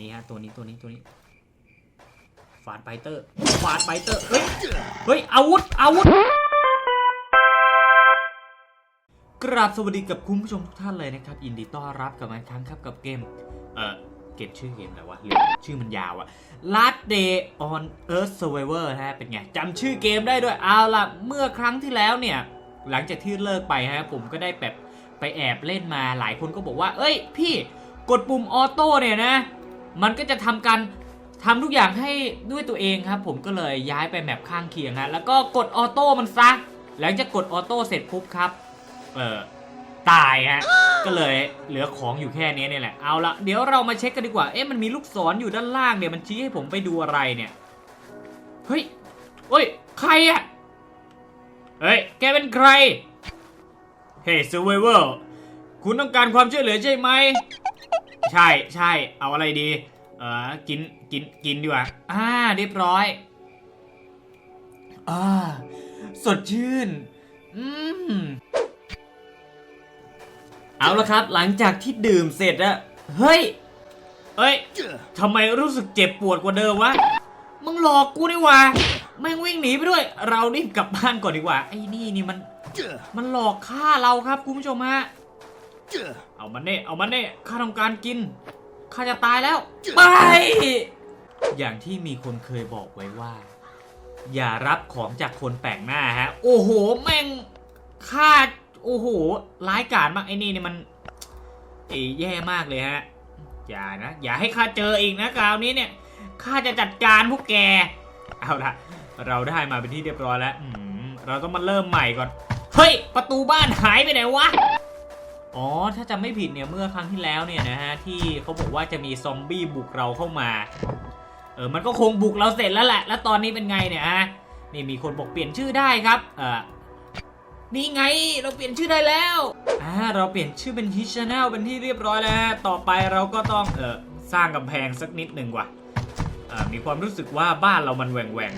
นี้ฮะตัวนี้ตัวนี้ตัวนี้ฟาดไฟเตอร์ฟาดไฟเตอร์เฮ้ยเฮ้ยอาวุธอาวุธกราบสวัสดีกับคุณผู้ชมทุกท่านเลยนะครับยินดีต้อนรับกลับมาอีกครั้งครับกับเกมเอ่อเก็บชื่อเกมอะไรวะหรือชื่อมันยาวอะ Last Day on Earth Survivor ฮะเป็นไงจำชื่อเกมได้ด้วยเอาล่ะเมื่อครั้งที่แล้วเนี่ย หลังจากที่เลิกไปฮะผมก็ได้แบบไปแอบเล่นมาหลายคนก็บอกว่า เอ้ย พี่กดปุ่มออโต้เนี่ยนะ มันก็จะทำการทำทุกอย่างให้ด้วยตัวเองครับ ผมก็เลยย้ายไปแมปข้างเคียงฮะแล้วก็กดออโต้มันซะหลังจากกดออโต้เสร็จปุ๊บครับ เออตายฮะก็เลยเหลือของอยู่แค่นี้เนี่ยแหละเอาละเดี๋ยวเรามาเช็คกันดีกว่าเอ๊ะมันมีลูกศรอยู่ด้านล่างเนี่ยมันชี้ให้ผมไปดูอะไรเนี่ยเฮ้ยเฮ้ยใครอะเฮ้ยแกเป็นใครเฮ้ย Survivor คุณต้องการความช่วยเหลือใช่ไหม ใช่ใช่เอาอะไรดี เออกินกินกินดีกว่าอ่าเรียบร้อยอ่าสดชื่น อืมเอาละครับ หลังจากที่ดื่มเสร็จอะเฮ้ยเอ้ยทำไมรู้สึกเจ็บปวดกว่าเดิมวะ มึงหลอกกูนี่หว่าแม่งวิ่งหนีไปด้วย เรารีบกลับบ้านก่อนดีกว่า ไอ้นี่นี่มัน มันหลอกฆ่าเราครับคุณผู้ชมฮะ เอามันเน่เอามันเน่ข้าต้องการกินข้าจะตายแล้ว ไป อย่างที่มีคนเคยบอกไว้ว่า อย่ารับของจากคนแปลกหน้าฮะ โอ้โห แม่งฆ่าโอ้โห ร้ายกาจมากไอ้นี่เนี่ยมันเอยแย่มากเลยฮะ อย่านะ อย่าให้ข้าเจออีกนะคราวนี้เนี่ย ข้าจะจัดการพวกแก เอาละเราได้มาเป็นที่เรียบร้อยแล้วอืมเราต้องมาเริ่มใหม่ก่อน เฮ้ย ประตูบ้านหายไปไหนวะ อ๋อ ถ้าจำไม่ผิดเนี่ยเมื่อครั้งที่แล้วเนี่ยนะฮะที่เขาบอกว่าจะมีซอมบี้บุกเราเข้ามา เออมันก็คงบุกเราเสร็จแล้วแหละ แล้วตอนนี้เป็นไงเนี่ยฮะนี่มีคนบอกเปลี่ยนชื่อได้ครับเออนี่ไงเราเปลี่ยนชื่อได้แล้วอ่าเราเปลี่ยนชื่อเป็นฮิชแนลเป็นที่เรียบร้อยแล้วฮะต่อไปเราก็ต้องเออสร้างกำแพงสักนิดหนึ่งว่ะอ่ามีความรู้สึกว่าบ้านเรามันแหว่งแหว่ง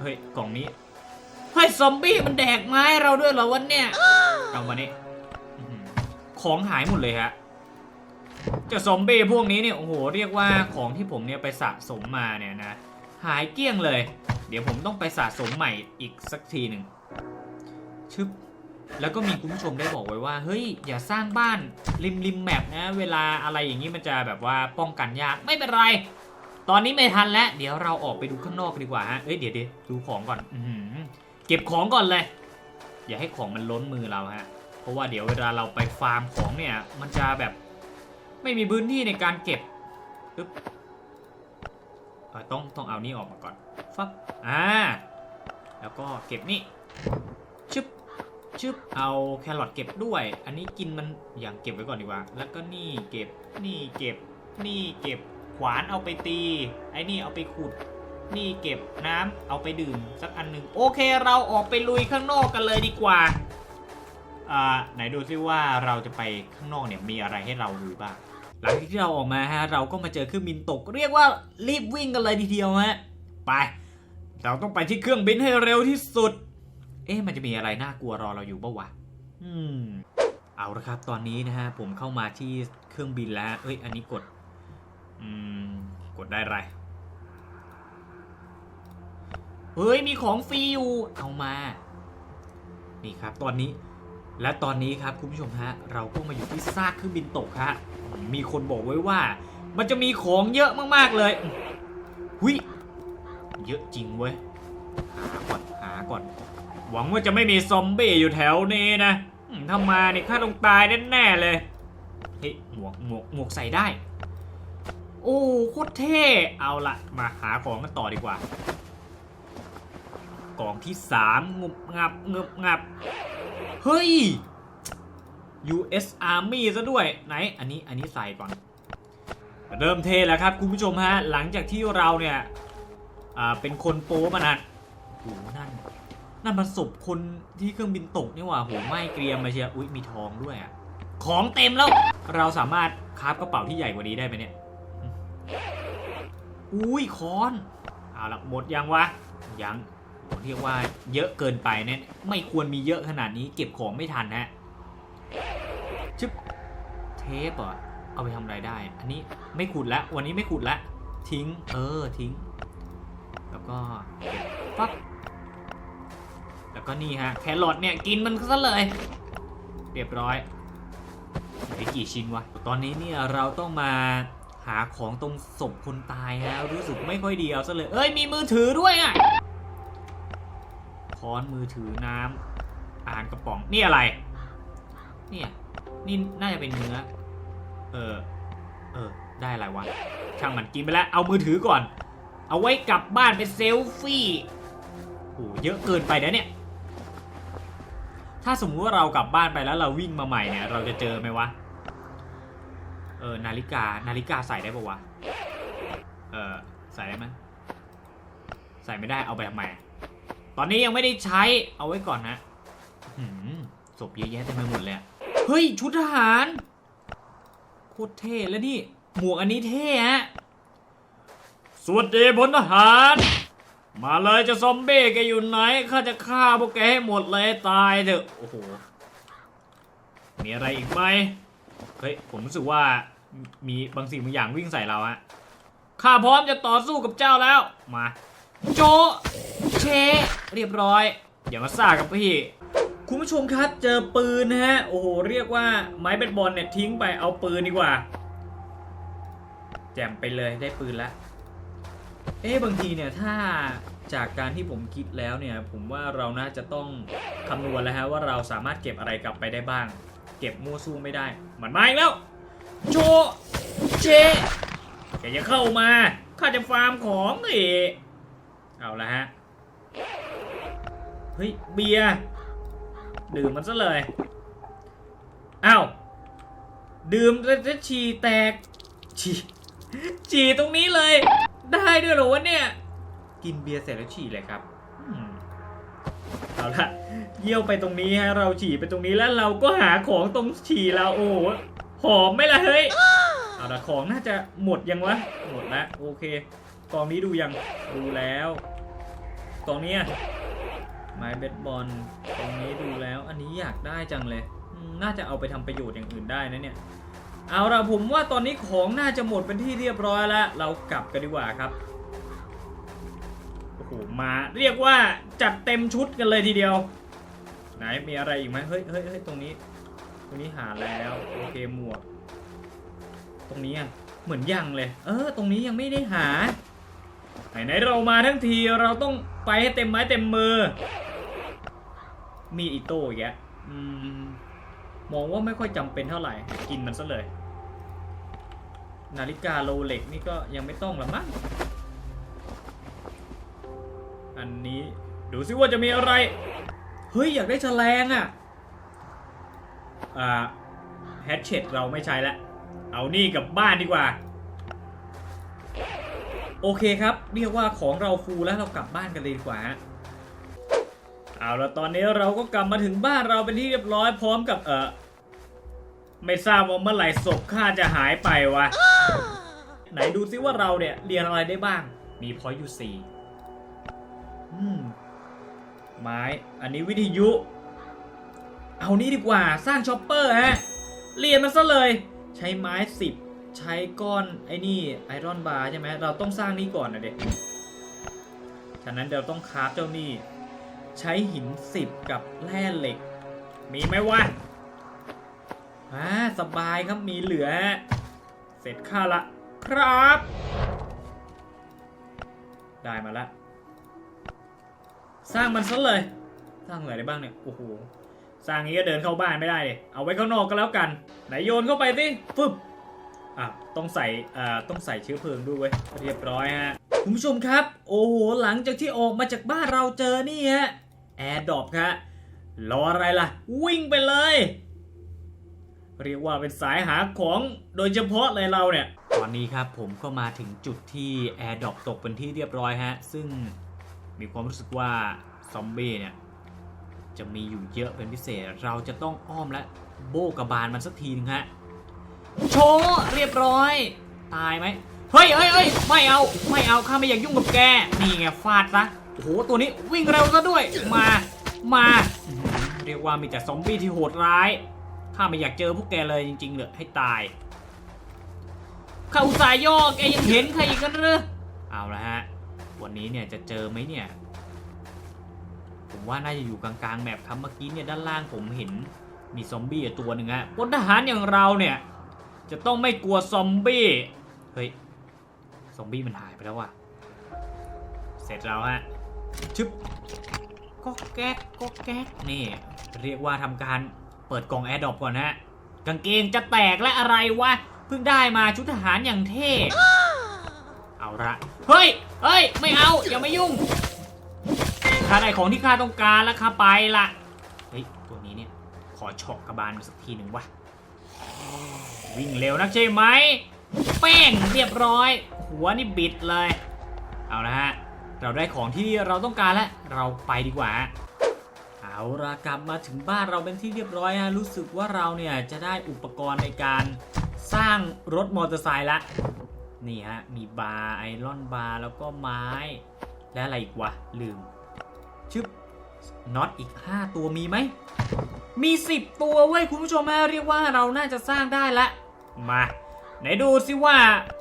เฮ้ยกล่องนี้เฮ้ยซอมบี้มันแดกไม้เราด้วยเหรอวันเนี่ยเอามานี่อื้อหือ ของหายหมดเลยฮะเจ้าซอมบี้พวกนี้เนี่ยโอ้โหเรียกว่าของที่ผมเนี่ยไปสะสมมาเนี่ยนะหายเกลี้ยงเลย เดี๋ยวผมต้องไปสะสมใหม่อีกสักทีหนึ่งชึบแล้วก็มีคุณผู้ชมได้บอกไว้ว่าเฮ้ยอย่าสร้างบ้านริมริมแมปนะเวลาอะไรอย่างนี้มันจะแบบว่าป้องกันยากไม่เป็นไร ตอนนี้ไม่ทันแล้ว เดี๋ยวเราออกไปดูข้างนอกดีกว่าฮะเอ้ยเดี๋ยวเดี๋ยวดูของก่อน อืเก็บของก่อนเลย อย่าให้ของมันล้นมือเราฮะ ราะว่าเดี๋ยวเวลาเราไปฟาร์มของเนี่ย มันจะแบบไม่มีพื้นที่ในการเก็บปึ๊บต้องต้องเอานี่ออกมาก่อนฟับอ่าแล้วก็เก็บนี่ชึบชึบเอาแครอทเก็บด้วย อันนี้กินมันอย่างเก็บไว้ก่อนดีกว่า แล้วก็นี่เก็บนี่เก็บนี่เก็บขวานเอาไปตี ไอ้นี่เอาไปขุด นี่เก็บน้ำเอาไปดื่มสักอันหนึ่งโอเคเราออกไปลุยข้างนอกกันเลยดีกว่า อ่าไหนดูซิว่าเราจะไปข้างนอกเนี่ยมีอะไรให้เราดูบ้าง หลังจากที่เราออกมาฮะเราก็มาเจอเครื่องบินตก เรียกว่ารีบวิ่งกันเลยทีเดียวฮะไป เราต้องไปที่เครื่องบินให้เร็วที่สุด เอ๊ะมันจะมีอะไรน่ากลัวรอเราอยู่ปะวะอืมเอาละครับตอนนี้นะฮะผมเข้ามาที่เครื่องบินแล้วเอ้ยอันนี้กดอืมกดได้ไรเฮ้ยมีของฟรีอยู่เอามา นี่ครับตอนนี้ และตอนนี้ครับคุณผู้ชมฮะเราก็มาอยู่ที่ซากเครื่องบินตกฮะมีคนบอกไว้ว่า มันจะมีของเยอะมากๆเลยหุยเยอะจริงเว้ยหาก่อนหาก่อน หวังว่าจะไม่มีซอมบี้อยู่แถวนี้นะถ้ามาเนี่ยข้าต้องตายแน่ๆเลยเฮ้ยหมวกหมวกหมวกใส่ได้ โอ้โคตรเท่เอาละมาหาของกันต่อดีกว่ากล่องที่สามงบงับงบงับ เฮ้ย US Army ซะด้วยไหนอันนี้อันนี้ใส่ก่อน เริ่มเทแล้วครับคุณผู้ชมฮะ หลังจากที่เราเนี่ยเป็นคนโป๊มานานโหนั่นนั่นมันศพคนที่เครื่องบินตกนี่หว่าโหไหม้เกรียมมาเชียอุ้ยมีทองด้วยอะของเต็มแล้วเราสามารถคาฟกระเป๋าที่ใหญ่กว่านี้ได้ไหมเนี่ยอุ้ยคอนเอาละหมดยังวะยัง เรียกว่าเยอะเกินไปเนี่ยไม่ควรมีเยอะขนาดนี้เก็บของไม่ทันฮะชึบเทปเหรอเอาไปทำอะไรได้ อันนี้ไม่ขุดแล้ววันนี้ไม่ขุดแล้วทิ้ง เออ ทิ้ง แล้วก็ปั๊บ แล้วก็นี่ฮะ แครอทเนี่ย กินมันซะเลย เรียบร้อยไปกี่ชิ้นวะ ตอนนี้เนี่ยเราต้องมาหาของตรงศพคนตายฮะ รู้สึกไม่ค่อยดีเอาซะเลย เอ้ย มีมือถือด้วยอะ ค้อนมือถือน้ำอาหารกระป๋อง นี่อะไร เนี่ย นี่น่าจะเป็นเนื้อ เออ เออ ได้อะไรวะ ช่างมันกินไปแล้ว เอามือถือก่อน เอาไว้กลับบ้านเป็นเซลฟี่โอ้เยอะเกินไปนะเนี่ย ถ้าสมมุติว่าเรากลับบ้านไปแล้วเราวิ่งมาใหม่เนี่ย เราจะเจอไหมวะ เออ นาฬิกา นาฬิกาใส่ได้ปะวะ เออ ใส่ได้ไหมใส่ไม่ได้เอาไปทำไม ตอนนี้ยังไม่ได้ใช้เอาไว้ก่อนนะหืมศพเยอะแยะเต็มไปหมดเลยเฮ้ย ชุดทหารโคตรเท่แล้วนี่หมวกอันนี้เท่ฮะสวัสดีพลทหาร มาเลยจะซอมเบ้แกอยู่ไหนข้าจะฆ่าพวกแกให้หมดเลยตายเถอะโอ้โหมีอะไรอีกไหมเฮ้ยผมรู้สึกว่ามีบางสิ่งบางอย่างวิ่งใส่เราอะข้าพร้อมจะต่อสู้กับเจ้าแล้วมา โจเชเรียบร้อย อย่ามาซ่ากับพี่ คุณผู้ชมครับเจอปืนนะฮะ โอ้โห เรียกว่าไม้เบสบอลเนี่ยทิ้งไปเอาปืนดีกว่า แจมไปเลยได้ปืนล้วเอ๊ะบางทีเนี่ยถ้าจากการที่ผมคิดแล้วเนี่ย ผมว่าเราน่าจะต้องคำนวณแล้วฮะว่าเราสามารถเก็บอะไรกลับไปได้บ้าง เก็บมั่วสู้ไม่ได้มันมาอีกแล้ว โจเจแกจะเข้ามาข้าจะฟาร์มของเอ เอาละฮะ เฮ้ย เบียร์ดื่มมันซะเลยอ้าวดื่มแล้วจะฉี่แตกฉี่ฉี่ตรงนี้เลย ได้ด้วยเหรอวะเนี่ย กินเบียร์เสร็จแล้วฉี่เลยครับเอาละเยี่ยวไปตรงนี้ฮะ เราฉี่ไปตรงนี้แล้วเราก็หาของตรงฉี่เราโอ้โหหอมไหมล่ะเฮ้ยเอาละของน่าจะหมดยังวะหมดแล้วโอเคกองนี้ดูยังดูแล้ว กองเนี้ยไม้เบสบอลตรงนี้ดูแล้ว อันนี้อยากได้จังเลย น่าจะเอาไปทำประโยชน์อย่างอื่นได้นะเนี่ย เอาละผมว่าตอนนี้ของน่าจะหมดเป็นที่เรียบร้อยแล้ว เรากลับกันดีกว่าครับ โอ้โห มาเรียกว่าจัดเต็มชุดกันเลยทีเดียว ไหนมีอะไรอีกไหมเฮ้ยเฮ้ยเฮ้ยตรงนี้ ตรงนี้หาแล้ว โอเคหมวก ตรงนี้อะเหมือนยังเลย เออ ตรงนี้ยังไม่ได้หา ไหนๆเรามาทั้งทีเราต้องไปให้เต็มไม้เต็มมือ มีอิโต้แยะมองว่าไม่ค่อยจำเป็นเท่าไหร่ กินมันซะเลย นาฬิกาโรเล็กนี่ก็ยังไม่ต้องละมั้ง อันนี้ดูซิว่าจะมีอะไร เฮ้ย อยากได้แฉลงอะ่ะอ่าแฮชเชตเราไม่ใช้แล้วเอานี่กลับบ้านดีกว่า โอเคครับเรียกว่าของเราฟูแล้วเรากลับบ้านกันเลยดีกว่าฮะเอาละตอนนี้เราก็กลับมาถึงบ้านเราเป็นที่เรียบร้อยพร้อมกับเออไม่ทราบว่าเมื่อไหร่ศพข้าจะหายไปวะ ไหนดูซิว่าเราเนี่ยเรียนอะไรได้บ้าง มีพอยอยู่สี่อืมไม้ อันนี้วิทยุ เอานี้ดีกว่าสร้างช็อปเปอร์ฮะ เรียนมันซะเลย ใช้ไม้สิบ ใช้ก้อนไอ้นี่ไอรอนบาร์ใช่ไหมเราต้องสร้างนี่ก่อนนะเด็กฉะนั้นเราต้องคราฟเจ้านี่ ใช้หินสิบกับแร่เหล็ก มีไหมวะอ่าสบายครับมีเหลือ เสร็จค่าละครับ ได้มาละ สร้างมันซะเลย สร้างอะไรได้บ้างเนี่ย โอ้โห สร้างงี้ก็เดินเข้าบ้านไม่ได้เลยเอาไว้ข้างนอกก็แล้วกัน ไหนโยนเข้าไปสิฟึบ อะต้องใส่อ่าต้องใส่เชื้อเพลิงด้วยเว้ยเรียบร้อยฮะคุณผู้ชมครับ โอ้โหหลังจากที่ออกมาจากบ้านเราเจอนี่ฮะแอร์ดรอปครับรออะไรล่ะ วิ่งไปเลย เรียกว่าเป็นสายหาของโดยเฉพาะเลยเราเนี่ยตอนนี้ครับผมก็มาถึงจุดที่แอร์ดรอปตกเป็นที่เรียบร้อยฮะ ซึ่งมีความรู้สึกว่าซอมบี้เนี่ยจะมีอยู่เยอะเป็นพิเศษ เราจะต้องอ้อมและโบกบาลมันสักทีนึงฮะ โชว์เรียบร้อย ตายไหมเฮ้ยเฮ้ยเฮ้ยไม่เอาไม่เอาข้าไม่อยากยุ่งกับแกนี่ไงฟาดซะโอ้โหตัวนี้วิ่งเร็วซะด้วยมามา เรียกว่ามีแต่ซอมบี้ที่โหดร้ายข้าไม่อยากเจอพวกแกเลยจริงๆเลยให้ตายข้าอุตส่ายย่อแกยังเห็นใครอีกกันหรือเอาละฮะวันนี้เนี่ยจะเจอไหมเนี่ยผมว่าน่าจะอยู่กลางๆแมปครับเมื่อกี้เนี่ยด้านล่างผมเห็นมีซอมบี้ตัวหนึ่งฮะพลทหารอย่างเราเนี่ย จะต้องไม่กลัวซอมบี้ เฮ้ย ซอมบี้มันหายไปแล้วว่ะ เสร็จแล้วฮะ ชึบก็แก๊กก็แก๊กนี่ เรียกว่าทำการเปิดกล่องแอร์ดอปก่อนฮะ กางเกงจะแตกและอะไรวะ เพิ่งได้มาชุดทหารอย่างเท่ เอาละ เฮ้ย เฮ้ย ไม่เอา อย่ามายุ่งข้าได้ของที่ข้าต้องการแล้วข้าไปละเฮ้ย ตัวนี้เนี่ย ขอฉาะกระบาลสักทีหนึ่งวะ วิ่งเร็วนักใช่ไหมแป้งเรียบร้อย หัวนี่บิดเลย เอาละฮะ เราได้ของที่เราต้องการแล้ว เราไปดีกว่า เอาละกลับมาถึงบ้านเราเป็นที่เรียบร้อยฮะ รู้สึกว่าเราเนี่ยจะได้อุปกรณ์ในการสร้างรถมอเตอร์ไซค์ละ นี่ฮะ มีบาร์ไอรอนบาร์แล้วก็ไม้ และอะไรอีกวะ ลืม น็อตอีก 5 ตัวมีไหม มี 10 ตัวเว้ยคุณผู้ชมฮะเรียกว่าเราน่าจะสร้างได้ละมาไหนดูสิว่า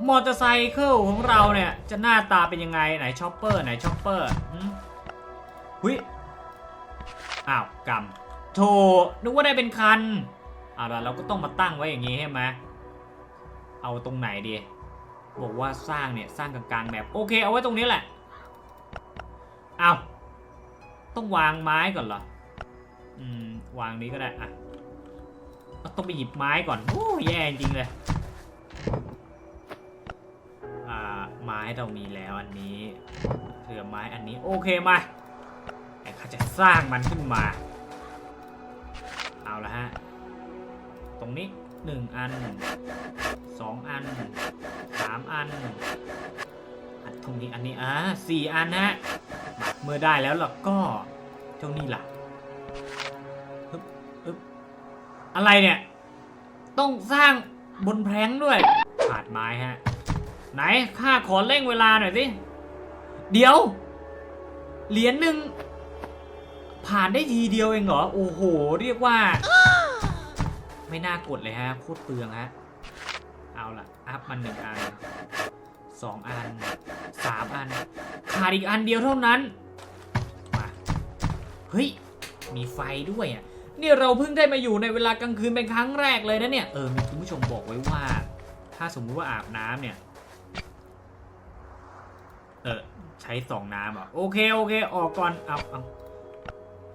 มอเตอร์ไซค์ของเราเนี่ย จะหน้าตาเป็นยังไงไหนช็อปเปอร์ไหนช็อปเปอร์หุยอ้าวกำโถนึกว่าได้เป็นคันเอาละเราก็ต้องมาตั้งไว้อย่างนี้ใช่ไหมเอาตรงไหนดี บอกว่าสร้างเนี่ย สร้างกลางๆแบบโอเคเอาไว้ตรงนี้แหละเอา ต้องวางไม้ก่อนเหรอ อืม วางนี้ก็ได้อะต้องไปหยิบไม้ก่อน โอ้แย่จริงเลย อ่า ไม้เรามีแล้วอันนี้เหลือไม้อันนี้ โอเคมาแต่ข้าจะสร้างมันขึ้นมา เอาละฮะ ตรงนี้หนึ่งอันสองอันสามอันอันตรงนี้อันนี้อ่าสี่อันนะฮะ เมื่อได้แล้วล่ะก็เจ้านี่ล่ะอึ๊บอึ๊บอะไรเนี่ย ต้องสร้างบนแพรงด้วยขาดไม้ฮะ ไหนข้าขอเร่งเวลาหน่อยสิ เดี๋ยว เหรียญหนึ่งผ่านได้ทีเดียวเองเหรอ โอ้โห เรียกว่า ไม่น่ากดเลยฮะโคตรเปลืองฮะ เอาล่ะ อัพมันหนึ่งอันสองอันสามอัน ขาดอีกอันเดียวเท่านั้น ฮ้ย มีไฟด้วยอะนี่เราเพิ่งได้มาอยู่ในเวลากลางคืนเป็นครั้งแรกเลยนะเนี่ย เออ มีคุณผู้ชมบอกไว้ว่า ถ้าสมมุติว่าอาบน้ำเนี่ย เออ ใช้สองน้ำอะ โอเค โอเค ออกก่อนเอาเอา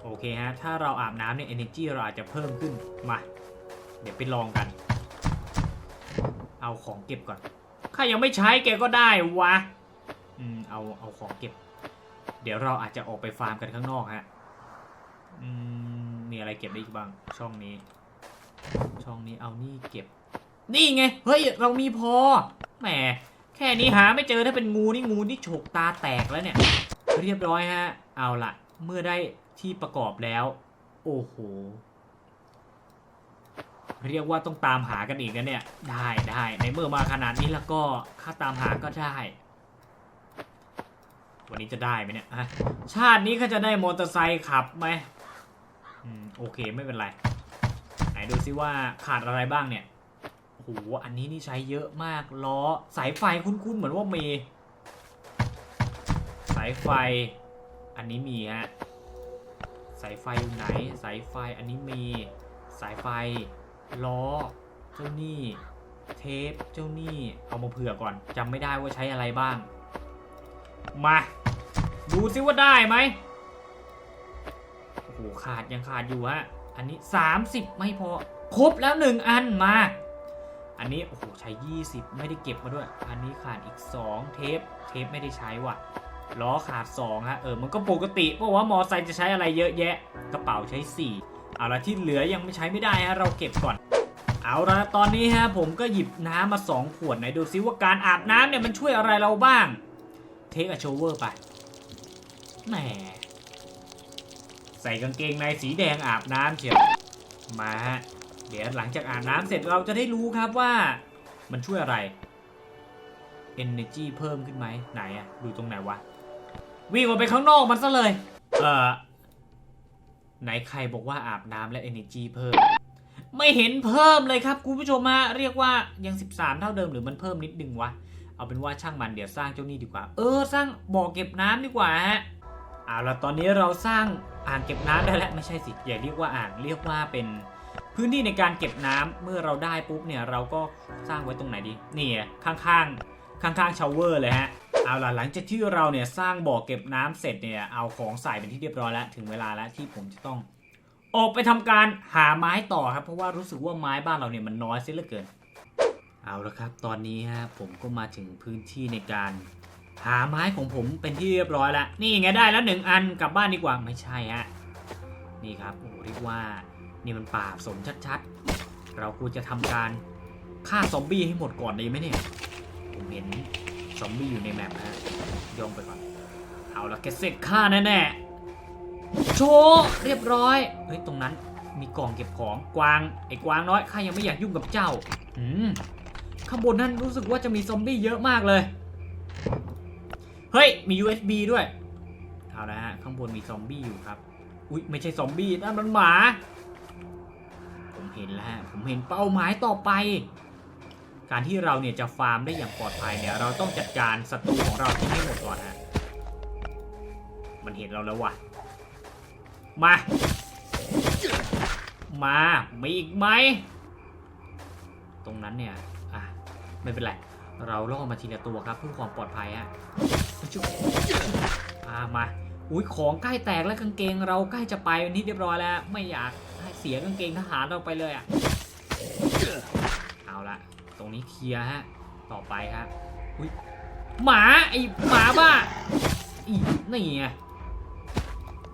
โอเคฮะ ถ้าเราอาบน้ำเนี่ย energy เราอาจจะเพิ่มขึ้น มา เดี๋ยวไปลองกัน เอาของเก็บก่อน ข้ายังไม่ใช้แกก็ได้วะ อืม เอา เอาของเก็บ เดี๋ยวเราอาจจะออกไปฟาร์มกันข้างนอกฮะ มีอะไรเก็บได้อีกบ้าง ช่องนี้ ช่องนี้เอานี่เก็บ นี่ไง เฮ้ย เรามีพอ แหม แค่นี้หาไม่เจอถ้าเป็นงูนี่งูนี่ฉกตาแตกแล้วเนี่ย เรียบร้อยฮะ เอาละเมื่อได้ที่ประกอบแล้ว โอ้โห เรียกว่าต้องตามหากันอีกนะเนี่ย ได้ได้ในเมื่อมาขนาดนี้แล้วก็ค่าตามหาก็ได้วันนี้จะได้ไหมเนี่ย ชาตินี้เขาจะได้มอเตอร์ไซค์ขับไหม โอเคไม่เป็นไร ไหนดูซิว่าขาดอะไรบ้างเนี่ยโหอันนี้นี่ใช้เยอะมากล้อสายไฟคุ้นๆเหมือนว่ามีสายไฟ อันนี้มีฮะสายไฟอยู่ไหน สายไฟอันนี้มีสายไฟล้อเจ้านี่เทปเจ้านี่เอามาเผื่อก่อนจำไม่ได้ว่าใช้อะไรบ้าง มา ดูซิว่าได้ไหม หขาดยังขาดอยู่ฮะ อันนี้ 30 ไม่พอ ครบแล้วหนึ่งอันมา อันนี้ โอ้โห ใช้ 20 ไม่ได้เก็บมาด้วย อันนี้ขาดอีก 2 เทป เทปไม่ได้ใช้ว่ะ ล้อขาด2ฮะ เออ มันก็ปกติ เพราะว่ามอไซค์จะใช้อะไรเยอะแยะ กระเป๋าใช้ 4 เอาละที่เหลือยังไม่ใช้ไม่ได้ฮะ เราเก็บก่อนเอาละตอนนี้ฮะผมก็หยิบน้ำมา 2 ขวดไหนดูซิว่าการอาบน้ำเนี่ยมันช่วยอะไรเราบ้าง เทคอะโชเวอร์ไป แหม ใส่กางเกงในสีแดงอาบน้ำเชียวมาฮะเดี๋ยวหลังจากอาบน้ำเสร็จเราจะได้รู้ครับว่า มันช่วยอะไร Energy เพิ่มขึ้นไหมไหนอะดูตรงไหนวะ วิ่งออกไปข้างนอกมันซะเลย เออไหนใครบอกว่าอาบน้ำและ Energy เพิ่ม ไม่เห็นเพิ่มเลยครับคุณผู้ชมฮะเรียกว่ายัง 13 เท่าเดิมหรือมันเพิ่มนิดนึงวะ เอาเป็นว่าช่างมันเดี๋ยวสร้างเจ้านี่ดีกว่า เออ สร้างบ่อเก็บน้ำดีกว่าฮะ เอาละตอนนี้เราสร้างอ่างเก็บน้ำได้แล้วไม่ใช่สิอย่าเรียกว่าอ่างเรียกว่าเป็นพื้นที่ในการเก็บน้ำเมื่อเราได้ปุ๊บเนี่ยเราก็สร้างไว้ตรงไหนดีนี่ข้างๆข้างๆชาวเวอร์เลยฮะเอาล่ะหลังจากที่เราเนี่ยสร้างบ่อเก็บน้ำเสร็จเนี่ยเอาของใส่เป็นที่เรียบร้อยแล้วถึงเวลาแล้วที่ผมจะต้อง ออกไปทำการหาไม้ต่อครับ เพราะว่ารู้สึกว่าไม้บ้านเราเนี่ยมันน้อยเสียเหลือเกิน เอาละครับ ตอนนี้ฮะผมก็มาถึงพื้นที่ในการ หาไม้ของผมเป็นที่เรียบร้อยแล้ว นี่ไงได้แล้วหนึ่งอันกลับบ้านดีกว่าไม่ใช่ฮะนี่ครับโอ้เรียกว่านี่มันป่าสมชัดๆ เราควรจะทำการฆ่าซอมบี้ให้หมดก่อนดีไหมเนี่ยผมเห็นซอมบี้อยู่ในแมปนะฮะย่องไปก่อน เอาละแกเสร็จฆ่าแน่ๆโชว์เรียบร้อยเฮ้ยตรงนั้นมีกล่องเก็บของกวางไอ้กวางน้อยข้ายังไม่อยากยุ่งกับเจ้าอืมข้างบนนั้นรู้สึกว่าจะมีซอมบี้เยอะมากเลย เฮ้ย มี USB ด้วย เอาละฮะ ข้างบนมีซอมบี้อยู่ครับ อุ๊ย ไม่ใช่ซอมบี้นั่นมันหมา ผมเห็นแล้วฮะ ผมเห็นเป้าหมายต่อไป การที่เราเนี่ยจะฟาร์มได้อย่างปลอดภัยเนี่ย เราต้องจัดการศัตรูของเราที่ให้หมดก่อนฮะ มันเห็นเราแล้วว่ะ มา มา มีอีกไหม ตรงนั้นเนี่ย อะ ไม่เป็นไร เราล่อมาทีละตัวครับเพื่อความปลอดภัยฮะ อ่ามาอุ้ยของใกล้แตกแล้วกางเกงเราใกล้จะไปวันนี้เรียบร้อยแล้ว ไม่อยากให้เสียกางเกงทหารเราไปเลยอะเอาละตรงนี้เคลียร์ฮะต่อไปครับอุ้ยหมาไอหมาบ้าอีนี่ไง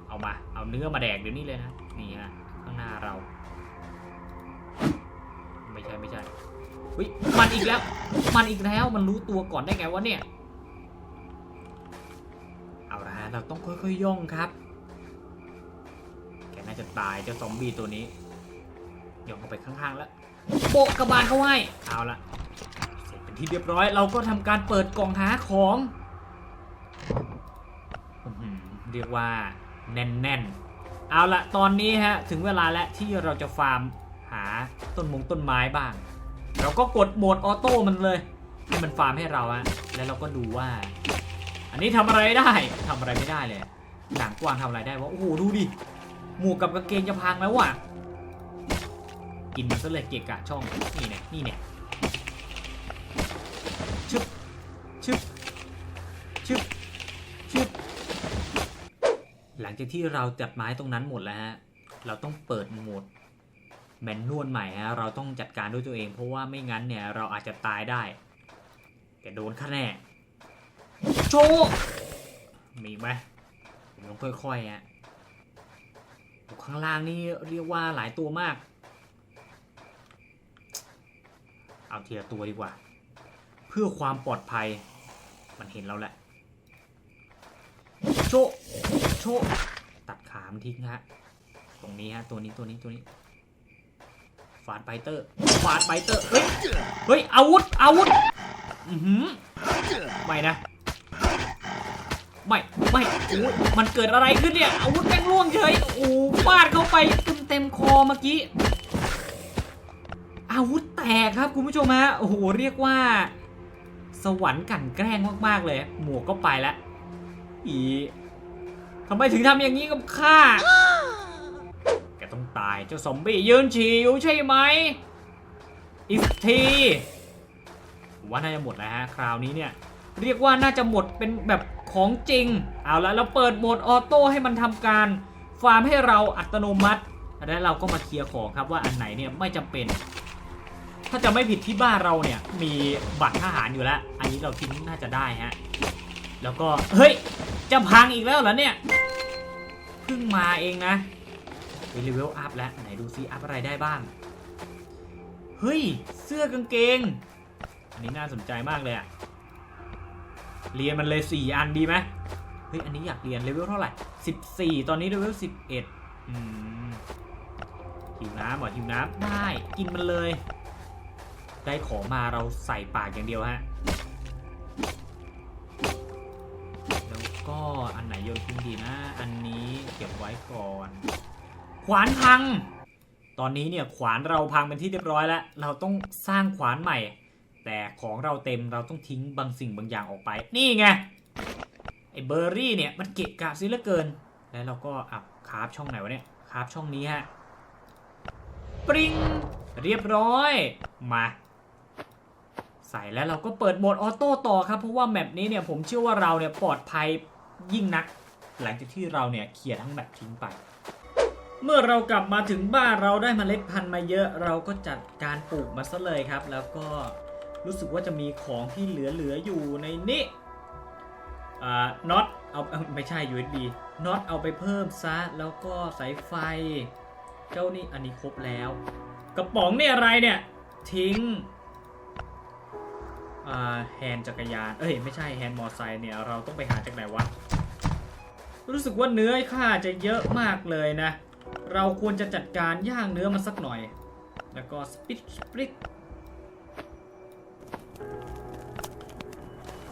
เอามาเอาเนื้อมาแดกเดี๋ยวนี้เลยนะนี่ฮะข้างหน้าเรา ไม่ใช่ไม่ใช่เฮ้ยมันอีกแล้ว มันอีกแล้วมันรู้ตัวก่อนได้ไงวะเนี่ย เราต้องค่อยๆย่องครับ แกน่าจะตายเจ้าซอมบี้ตัวนี้ย่องเข้าไปข้างๆแล้วโปะกระบาลเขาให้เอาละเสร็จเป็นที่เรียบร้อย เราก็ทำการเปิดกล่องหาของเรียกว่าแน่นๆ เอาละตอนนี้ฮะ ถึงเวลาแล้วที่เราจะฟาร์มหาต้นมงต้นไม้บ้าง เราก็กดโหมดออโต้มันเลย ให้มันฟาร์มให้เราอะแล้วเราก็ดูว่า อันนี้ทำอะไรได้ทำอะไรไม่ได้เลย หนังกวางทำอะไรได้วะโอ้โหดูดิหมวกกับกางเกงจะพังแล้วว่ะ กินมันซะเลยเกะกะช่องนี่เนี่ยนี่เนี่ยชึบชึบชึบชึบหลังจากที่เราจัดไม้ตรงนั้นหมดแล้วฮะเราต้องเปิดโหมดแมนนวลใหม่ฮะเราต้องจัดการด้วยตัวเอง เพราะว่าไม่งั้นเนี่ยเราอาจจะตายได้แกโดนข้าแน่ โชว์มีไหมผมต้องค่อยๆฮะข้างล่างนี่เรียกว่าหลายตัวมาก เอาทีละตัวดีกว่า เพื่อความปลอดภัย มันเห็นเราแหละ โชว์โชว์ตัดขามทิ้งฮะ ตรงนี้ฮะ ตัวนี้ตัวนี้ตัวนี้ ฟาดไบเตอร์ ฟาดไบเตอร์ เฮ้ย เฮ้ย อาวุธ อาวุธ อือหือไม่นะ ไม่ไม่โอุ๊ยมันเกิดอะไรขึ้นเนี่ยอาวุธแม่งร่วงเฉยโอ้ฟาดเข้าไปเต็มเต็มคอเมื่อกี้อาวุธแตกครับคุณผู้ชมฮะโอ้โหเรียกว่า สวรรค์กันแกล้งมากๆเลย หมวกก็ไปแล้วอีทำไมถึงทำอย่างนี้กับข้าแกต้องตายเจ้าซอมบี้ยืนฉี่อยู่ใช่ไหมอีกทีว่าน่าจะหมดแล้วฮะคราวนี้เนี่ย เรียกว่าน่าจะหมดเป็นแบบ ของจริง เอาละเราเปิดโหมดออโต้ให้มันทำการฟาร์มให้เราอัตโนมัติ และเราก็มาเคลียร์ของครับว่าอันไหนเนี่ยไม่จำเป็น ถ้าจะไม่ผิดที่บ้านเราเนี่ยมีบัตรทหารอยู่แล้ว อันนี้เราทิ้งน่าจะได้ฮะ แล้วก็เฮ้ยจะพังอีกแล้วเหรอเนี่ย เพิ่งมาเองนะไปเลเวลอัพแล้วไหนดูซิอัพอะไรได้บ้าง เฮ้ย เสื้อกางเกง อันนี้น่าสนใจมากเลยอะ เรียนมันเลย 4 อันดีไหมเฮ้ย อันนี้อยากเรียนเลเวลเท่าไหร่ 14 ตอนนี้เลเวล 11 อืมหิวน้ำหรอหิวน้ำได้กินมันเลย ได้ของมาเราใส่ปากอย่างเดียวฮะ แล้วก็อันไหนโยนทิ้งดีนะ อันนี้เก็บไว้ก่อน ขวานพัง ตอนนี้เนี่ยขวานเราพังเป็นที่เรียบร้อยแล้ว เราต้องสร้างขวานใหม่ แต่ของเราเต็มเราต้องทิ้งบางสิ่งบางอย่างออกไป นี่ไงไอ้เบอร์รี่เนี่ยมันเกะกะซิเหลือเกิน แล้วเราก็อะคาฟช่องไหนวะเนี่ยคาฟช่องนี้ฮะปริงเรียบร้อยมาใส่แล้วเราก็เปิดโหมดออโต้ต่อครับ เพราะว่าแมปนี้เนี่ยผมเชื่อว่าเราเนี่ยปลอดภัยยิ่งนัก หลังจากที่เราเนี่ยเคลียร์ทั้งแมปทิ้งไป เมื่อเรากลับมาถึงบ้านเราได้มเมล็ดพันธุ์มาเยอะ เราก็จัดการปลูกมาซะเลยครับ แล้วก็ รู้สึกว่าจะมีของที่เหลือๆอยู่ในนี้อ่าน็อตเอาไม่ใช่ USB น็อตเอาไปเพิ่มซะ แล้วก็สายไฟ เจ้านี่อันนี้ครบแล้ว กระป๋องนี่อะไรเนี่ย ทิ้งแฮนจักรยาน เอ้ย ไม่ใช่แฮนมอไซค์เนี่ย เราต้องไปหาจากไหนวะ รู้สึกว่าเนื้อค่าจะเยอะมากเลยนะ เราควรจะจัดการย่างเนื้อมันสักหน่อย แล้วก็สปิตสปิต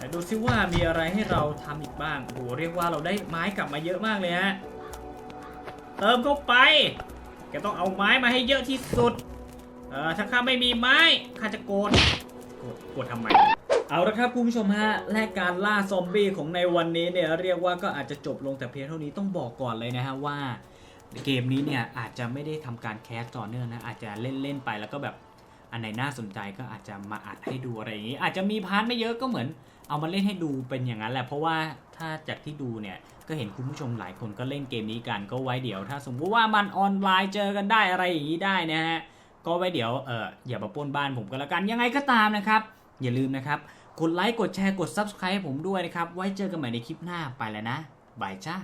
ไหนดูซิว่ามีอะไรให้เราทำอีกบ้างโอ้โหเรียกว่าเราได้ไม้กลับมาเยอะมากเลยฮะเติมเข้าไปแกต้องเอาไม้มาให้เยอะที่สุดเออถ้าข้าไม่มีไม้ข้าจะโกรธโกรธทำไมเอาละครับคุณผู้ชมฮะและการล่าซอมบี้ของในวันนี้เนี่ยเรียกว่าก็อาจจะจบลงแต่เพียงเท่านี้ต้องบอกก่อนเลยนะฮะว่าเกมนี้เนี่ยอาจจะไม่ได้ทำการแคสต่อเนื่องนะอาจจะเล่นๆไปแล้วก็แบบอันไหนน่าสนใจก็อาจจะมาอัดให้ดูอะไรอย่างนี้ อาจจะมีพาร์ทไม่เยอะก็เหมือน เอามาเล่นให้ดูเป็นอย่างนั้นแหละเพราะว่าถ้าจากที่ดูเนี่ยก็เห็นคุณผู้ชมหลายคนก็เล่นเกมนี้กันก็ไว้เดี๋ยว ถ้าสมมติว่ามันออนไลน์เจอกันได้อะไรอย่างนี้ได้นะฮะก็ไว้เดี๋ยวเอออย่ามาป้นบ้านผมก็แล้วกันยังไงก็ตามนะครับ อย่าลืมนะครับกดไลค์กดแชร์กด Subscribe ให้ผมด้วยนะครับ ไว้เจอกันใหม่ในคลิปหน้าไปแล้วนะบายจ้า